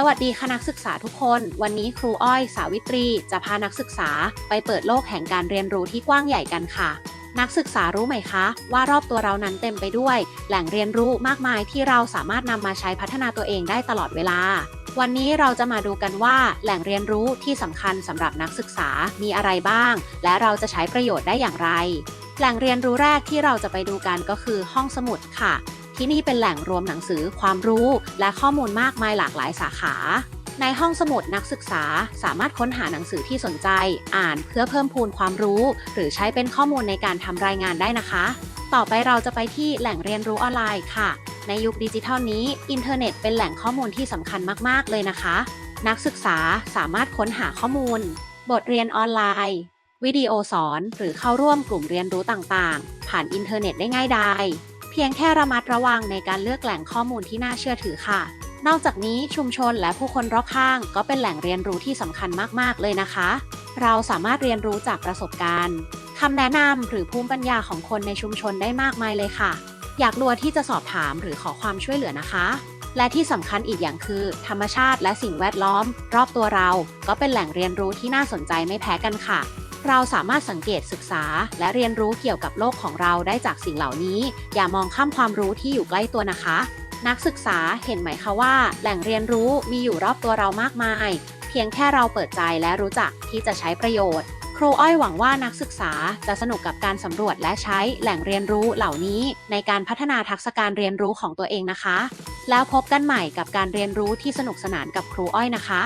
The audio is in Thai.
สวัสดีคณะนักศึกษาทุกคน วันนี้ครูอ้อยสาวิตรี จะพานักศึกษาไปเปิดโลกแห่งการเรียนรู้ที่กว้างใหญ่กันค่ะ นักศึกษารู้ไหมคะ ว่ารอบตัวเรานั้นเต็มไปด้วย แหล่งเรียนรู้มากมายที่เราสามารถนำมาใช้พัฒนาตัวเองได้ตลอดเวลา วันนี้เราจะมาดูกันว่า แหล่งเรียนรู้ที่สำคัญสำหรับนักศึกษามีอะไรบ้าง และเราจะใช้ประโยชน์ได้อย่างไร แหล่งเรียนรู้แรกที่เราจะไปดูกันก็คือห้องสมุดค่ะ ที่นี่เป็นแหล่งรวมหนังสือความรู้ และข้อมูลมากมายหลากหลายสาขา ในห้องสมุดนักศึกษาสามารถค้นหาหนังสือที่สนใจ อ่านเพื่อเพิ่มพูนความรู้ หรือใช้เป็นข้อมูลในการทำรายงานได้นะคะ ต่อไปเราจะไปที่แหล่งเรียนรู้ออนไลน์ค่ะ ในยุคดิจิทัลนี้ อินเทอร์เน็ตเป็นแหล่งข้อมูลที่สำคัญมาก ๆ เลยนะคะ นักศึกษาสามารถค้นหาข้อมูล บทเรียนออนไลน์วิดีโอสอน หรือเข้าร่วมกลุ่มเรียนรู้ต่างๆ ผ่านอินเทอร์เน็ตได้ง่ายดาย พียงแค่ระมัดระวังในการเลือกแหล่งข้อมูลที่น่าเชื่อถือค่ะ นอกจากนี้ชุมชนและผู้คนรอบข้าง ก็เป็นแหล่งเรียนรู้ที่สำคัญมาก ๆ เลยนะคะ เราสามารถเรียนรู้จากประสบการณ์คำแนะนำหรือภูมิปัญญาของคนในชุมชนได้มากมายเลยค่ะ อยากรัวที่จะสอบถามหรือขอความช่วยเหลือนะคะ และที่สำคัญอีกอย่างคือ ธรรมชาติและสิ่งแวดล้อม รอบตัวเรา ก็เป็นแหล่งเรียนรู้ที่น่าสนใจไม่แพ้กันค่ะ เราสามารถสังเกตศึกษา และเรียนรู้เกี่ยวกับโลกของเราได้จากสิ่งเหล่านี้ อย่ามองข้ามความรู้ที่อยู่ใกล้ตัวนะคะ นักศึกษาเห็นไหมคะว่า แหล่งเรียนรู้มีอยู่รอบตัวเรามากมาย เพียงแค่เราเปิดใจและรู้จักที่จะใช้ประโยชน์ ครูอ้อยหวังว่านักศึกษาจะสนุกกับการสำรวจและใช้แหล่งเรียนรู้เหล่านี้ ในการพัฒนาทักษะการเรียนรู้ของตัวเองนะคะ แล้วพบกันใหม่กับการเรียนรู้ที่สนุกสนานกับครูอ้อยนะคะ